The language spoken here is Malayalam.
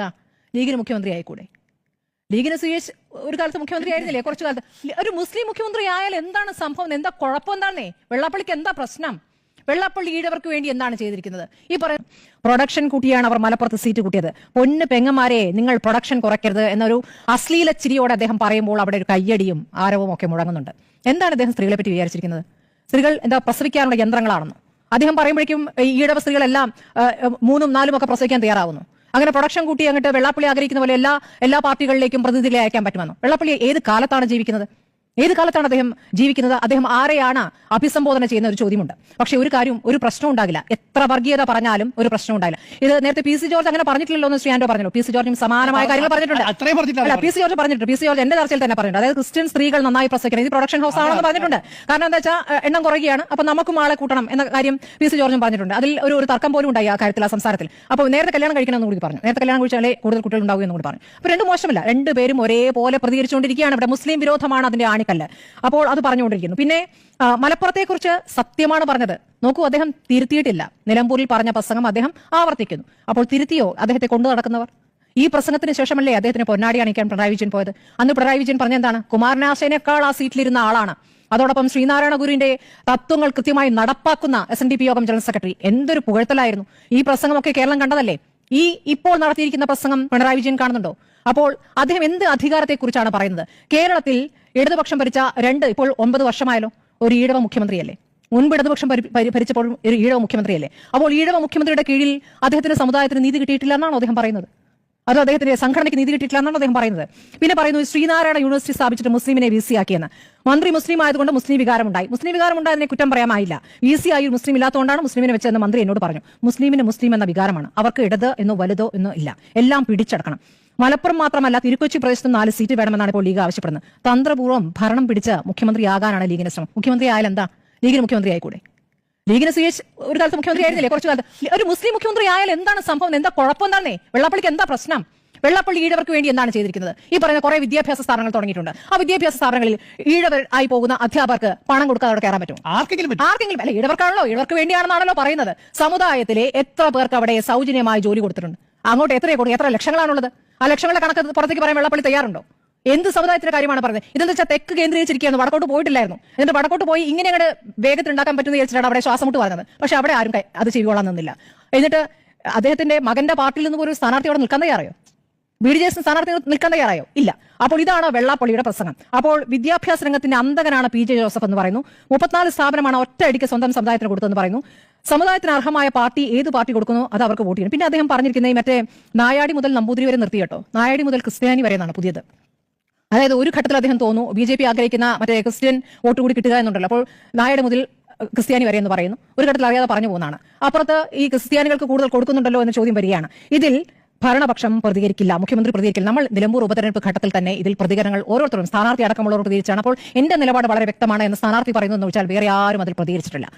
ദാ ലീഗിന് മുഖ്യമന്ത്രി ആയിക്കൂടെ ലീഗിന് സുയേഷ് ഒരു കാലത്ത് മുഖ്യമന്ത്രി ആയിരുന്നില്ലേ കുറച്ചു കാലത്ത്. ഒരു മുസ്ലിം മുഖ്യമന്ത്രി ആയാൽ എന്താണ് സംഭവം? എന്താ കുഴപ്പം എന്താണേ വെള്ളാപ്പള്ളിക്ക് എന്താ പ്രശ്നം? വെള്ളാപ്പള്ളി ഈഴവർക്ക് വേണ്ടി എന്താണ് ചെയ്തിരിക്കുന്നത്? ഈ പറയുന്ന പ്രൊഡക്ഷൻ കൂട്ടിയാണ് അവർ മലപ്പുറത്ത് സീറ്റ് കൂട്ടിയത്. പൊന്ന് പെങ്ങന്മാരെ നിങ്ങൾ പ്രൊഡക്ഷൻ കുറയ്ക്കരുത് എന്നൊരു അശ്ലീല ചിരിയോടെ അദ്ദേഹം പറയുമ്പോൾ അവിടെ ഒരു കയ്യടിയും ആരവും ഒക്കെ മുഴങ്ങുന്നുണ്ട്. എന്താണ് അദ്ദേഹം സ്ത്രീകളെ പറ്റി വിചാരിച്ചിരിക്കുന്നത്? സ്ത്രീകൾ എന്താ പ്രസവിക്കാനുള്ള യന്ത്രങ്ങളാണെന്നോ. അദ്ദേഹം പറയുമ്പോഴേക്കും ഈഴവ സ്ത്രീകളെല്ലാം മൂന്നും നാലും ഒക്കെ പ്രസവിക്കാൻ തയ്യാറാവുന്നു. അങ്ങനെ പ്രൊഡക്ഷൻ കൂട്ടി അങ്ങോട്ട് വെള്ളാപ്പള്ളി ആഗ്രഹിക്കുന്ന പോലെ എല്ലാ എല്ലാ പാർട്ടികളിലേക്കും പ്രതിനിധികളെ അയക്കാൻ പറ്റുമെന്നോ? വെള്ളാപ്പള്ളി ഏത് കാലത്താണ് ജീവിക്കുന്നത്? ഏത് കാലത്താണ് അദ്ദേഹം ജീവിക്കുന്നത്? അദ്ദേഹം ആരെയാണ് അഭിസംബോധന ചെയ്യുന്ന ഒരു ചോദ്യമുണ്ട്. പക്ഷെ ഒരു കാര്യം ഒരു പ്രശ്നം ഉണ്ടാകില്ല. എത്ര വർഗീയത പറഞ്ഞാലും ഒരു പ്രശ്നം ഉണ്ടാകില്ല. ഇത് നേരത്തെ പി സി ജോർജ് അങ്ങനെ പറഞ്ഞിട്ടില്ലല്ലോ എന്ന് ശ്രീ പറഞ്ഞു പി സി ജോർജും സമാനമായ കാര്യങ്ങൾ പറഞ്ഞിട്ടുണ്ട്. അല്ല പി സി ജോർജ് പറഞ്ഞിട്ടുണ്ട്. പി സി ജോർജ് എന്റെ ചർച്ചയിൽ തന്നെ പറഞ്ഞിട്ടുണ്ട്. അതായത് ക്രിസ്ത്യൻ സ്ത്രീകൾ നന്നായി പ്രസവിക്കണം. ഇത് പ്രൊഡക്ഷൻ ഹൗസ് ആണെന്ന് പറഞ്ഞിട്ടുണ്ട്. കാരണം എന്താ വെച്ചാൽ എണ്ണം കുറയുകയാണ്. അപ്പൊ നമുക്കും ആളെ കൂട്ടണം എന്ന കാര്യം പി സി ജോർജും പറഞ്ഞിട്ടുണ്ട്. അതിൽ ഒരു ഒരു തർക്കം പോലും ഉണ്ടായി ആ കാര്യത്തിൽ ആ സംസാരത്തിൽ. അപ്പോൾ നേരത്തെ കല്യാണം കഴിക്കണം എന്ന് കൂടി പറഞ്ഞു. നേരത്തെ കല്യാണം കഴിച്ചാലേ കൂടുതൽ കുട്ടികൾ ഉണ്ടാവും എന്ന് കൂടി പറഞ്ഞു. അപ്പൊ രണ്ടും മോശമല്ല. രണ്ടുപേരും ഒരേപോലെ പ്രതികരിച്ചുകൊണ്ടിരിക്കുകയാണ്. ഇവിടെ മുസ്ലിം വിരോധമാണ് അതിന്റെ ആണിക്കല്ല് അപ്പോൾ അത് പറഞ്ഞുകൊണ്ടിരിക്കുന്നു. പിന്നെ മലപ്പുറത്തെക്കുറിച്ച് സത്യമാണ് പറഞ്ഞത്. നോക്കൂ അദ്ദേഹം തിരുത്തിയിട്ടില്ല. നിലമ്പൂരിൽ പറഞ്ഞ പ്രസംഗം അദ്ദേഹം ആവർത്തിക്കുന്നു. അപ്പോൾ തിരുത്തിയോ അദ്ദേഹത്തെ കൊണ്ടു നടക്കുന്നവർ? ഈ പ്രസംഗത്തിന് ശേഷമല്ലേ അദ്ദേഹത്തിന് പൊന്നാടി അണിക്കാൻ പിണറായി വിജയൻ പോയത്? അന്ന് പിണറായി വിജയൻ പറഞ്ഞ എന്താണ്? കുമാരനാശേനേക്കാൾ ആ സീറ്റിലിരുന്ന ആളാണ്. അതോടൊപ്പം ശ്രീനാരായണ ഗുരുവിന്റെ തത്വങ്ങൾ കൃത്യമായി നടപ്പാക്കുന്ന എസ് എൻ ഡി പി യോഗം ജനറൽ സെക്രട്ടറി. എന്തൊരു പുകഴ്ത്തലായിരുന്നു. ഈ പ്രസംഗമൊക്കെ കേരളം കണ്ടതല്ലേ? ഈ ഇപ്പോൾ നടത്തിയിരിക്കുന്ന പ്രസംഗം പിണറായി വിജയൻ കാണുന്നുണ്ടോ? അപ്പോൾ അദ്ദേഹം എന്ത് അധികാരത്തെക്കുറിച്ചാണ് പറയുന്നത്? കേരളത്തിൽ ഇടതുപക്ഷം ഭരിച്ച രണ്ട് ഇപ്പോൾ ഒമ്പത് വർഷമായാലോ ഒരു ഈഴവ മുഖ്യമന്ത്രിയല്ലേ. മുൻപ് ഇടതുപക്ഷം ഭരി- ഭരി- ഭരിച്ചപ്പോഴും ഒരു ഈഴവ മുഖ്യമന്ത്രിയല്ലേ. അപ്പോൾ ഈഴവ മുഖ്യമന്ത്രിയുടെ കീഴിൽ അദ്ദേഹത്തിന്റെ സമുദായത്തിന് നീതി കിട്ടിയിട്ടില്ല എന്നാണോ അദ്ദേഹം പറയുന്നത്? അതോ അദ്ദേഹത്തിന്റെ സംഘടനയ്ക്ക് നീതി കിട്ടിയിട്ടില്ല എന്നാണ് അദ്ദേഹം പറയുന്നത്? പിന്നെ പറയുന്നു ശ്രീനാരായണ യൂണിവേഴ്സിറ്റി സ്ഥാപിച്ചിട്ട് മുസ്ലിമിനെ വി സി ആക്കിയെന്ന്. മന്ത്രി മുസ്ലിം ആയതുകൊണ്ട് മുസ്ലിം വികാരമുണ്ടായി മുസ്ലിം വികാരമുണ്ടായതിനെ കുറ്റം പറയാമായില്ല. വി സി ആയി മുസ്ലിം ഇല്ലാത്തതുകൊണ്ടാണ് മുസ്ലിമിനെ വെച്ചതെന്ന് മന്ത്രി എന്നോട് പറഞ്ഞു. മുസ്ലിമിന് മുസ്ലിം എന്ന വികാരമാണ്. അവർക്ക് ഇടത് എന്നോ വലുതോ എന്നോ ഇല്ല. എല്ലാം പിടിച്ചടക്കണം. മലപ്പുറം മാത്രമല്ല തിരുക്കൊച്ചി പ്രദേശത്ത് നാല് സീറ്റ് വേണമെന്നാണ് ഇപ്പോൾ ലീഗ് ആവശ്യപ്പെടുന്നത്. തന്ത്രപൂർവം ഭരണം പിടിച്ച് മുഖ്യമന്ത്രിയാകാനാണ് ലീഗിന്റെ ശ്രമം. മുഖ്യമന്ത്രി ആയാൽ എന്താ? ലീഗിന് മുഖ്യമന്ത്രി ആയിക്കൂടെ ലീഗിന് സുയേഷ് ഒരു കാലത്ത് മുഖ്യമന്ത്രി ആയിരുന്നില്ലേ കുറച്ചു കാലത്ത്. ഒരു മുസ്ലിം മുഖ്യമന്ത്രി ആയാൽ എന്താണ് സംഭവം? എന്താ കുഴപ്പം എന്താണേ വെള്ളപ്പള്ളിക്ക് എന്താ പ്രശ്നം? വെള്ളപ്പള്ളി ഈഴവർക്ക് വേണ്ടി എന്താണ് ചെയ്തിരിക്കുന്നത്? ഈ പറയുന്ന കുറെ വിദ്യാഭ്യാസ സ്ഥാപനങ്ങൾ തുടങ്ങിയിട്ടുണ്ട്. ആ വിദ്യാഭ്യാസ സ്ഥാപനങ്ങളിൽ ഈഴവർ ആയി പോകുന്ന അധ്യാപകർക്ക് പണം കൊടുക്കാതെ അവിടെ കയറാൻ പറ്റും ആർക്കെങ്കിലും ആർക്കെങ്കിലും അല്ല ഈഴവർക്കാണല്ലോ. ഈഴവർക്ക് വേണ്ടിയാണെന്നാണല്ലോ പറയുന്നത്. സമുദായത്തിലെ എത്ര പേർക്ക് അവിടെ സൗജന്യമായി ജോലി കൊടുത്തിട്ടുണ്ട്? അങ്ങോട്ട് എത്ര കൊടുക്കും എത്ര ലക്ഷങ്ങളാണുള്ളത്? ആ ലക്ഷങ്ങളുടെ കണക്ക് പുറത്തേക്ക് പറയാൻ വെള്ളപ്പള്ളി തയ്യാറുണ്ടോ? എന്ത് സമുദായത്തിന്റെ കാര്യമാണ് പറഞ്ഞത്? ഇതെന്ന് വെച്ചാൽ തെക്ക് കേന്ദ്രീകരിച്ചിരിക്കുകയാണ്. വടക്കോട്ട് പോയിട്ടില്ലായിരുന്നു. എന്നിട്ട് വടക്കോട്ട് പോയി ഇങ്ങനെ അങ്ങോട്ട് വേഗത്തിൽ ഉണ്ടാക്കാൻ പറ്റുന്ന വിചാരിച്ചിട്ടാണ് അവിടെ ശ്വാസം മുട്ട് പറഞ്ഞത്. പക്ഷെ അവിടെ ആരും അത് ചെയ്തുകൊള്ളാൻ നിന്നില്ല. എന്നിട്ട് അദ്ദേഹത്തിന്റെ മകന്റെ പാർട്ടിയിൽ നിന്ന് ഒരു സ്ഥാനാർത്ഥി അവിടെ നിൽക്കാൻ തയ്യാറോ ബി ഡി ജെ എസ് സ്ഥാനാർത്ഥി നിൽക്കാൻ തയ്യാറായോ? ഇല്ല. അപ്പോൾ ഇതാണ് വെള്ളാപ്പള്ളിയുടെ പ്രസംഗം. അപ്പോൾ വിദ്യാഭ്യാസ രംഗത്തിന്റെ അന്തകനാണ് പി ജെ ജോസഫ് എന്ന് പറയുന്നു. മുപ്പത്തിനാല് സ്ഥാപനമാണ് ഒറ്റയടിക്ക് സ്വന്തം സമുദായത്തിന് കൊടുത്തതെന്ന് പറയുന്നു. സമുദായത്തിന് അർഹമായ പാർട്ടി ഏത് പാർട്ടി കൊടുക്കുന്നു അത് അവർക്ക് വോട്ട് ചെയ്യണം. പിന്നെ അദ്ദേഹം പറഞ്ഞിരിക്കുന്നത് മറ്റേ നായാടി മുതൽ നമ്പൂതിരി വരെ നിർത്തി കേട്ടോ. നായാടി മുതൽ ക്രിസ്ത്യാനി വരെ എന്നാണ് പുതിയത്. അതായത് ഒരു ഘട്ടത്തിൽ അദ്ദേഹം തോന്നു ബി ജെ പി ആഗ്രഹിക്കുന്ന മറ്റേ ക്രിസ്ത്യൻ വോട്ട് കൂടി കിട്ടുക എന്നുണ്ടല്ലോ. അപ്പോൾ നായാടി മുതൽ ക്രിസ്ത്യാനി വരെ എന്ന് പറയുന്നു. ഒരു ഘട്ടത്തിൽ അറിയാതെ പറഞ്ഞു പോകുന്നതാണ്. അപ്പുറത്ത് ഈ ക്രിസ്ത്യാനികൾക്ക് കൂടുതൽ കൊടുക്കുന്നുണ്ടല്ലോ എന്ന ചോദ്യം വരികയാണ്. ഇതിൽ ഭരണപക്ഷം പ്രതികരിക്കില്ല മുഖ്യമന്ത്രി പ്രതികരിക്കില്ല. നമ്മൾ നിലമ്പൂർ ഉപതെരഞ്ഞെടുപ്പ് ഘട്ടത്തിൽ തന്നെ ഇതിൽ പ്രതികരണങ്ങൾ ഓരോരുത്തരും സ്ഥാനാർത്ഥി അടക്കമുള്ളവർ പ്രതികരിച്ചാണ്. അപ്പോൾ എന്റെ നിലപാട് വളരെ വ്യക്തമാണ് എന്ന് സ്ഥാനാർത്ഥി പറയുന്നു എന്ന് വെച്ചാൽ വേറെ ആരും അതിൽ പ്രതികരിച്ചിട്ടില്ല.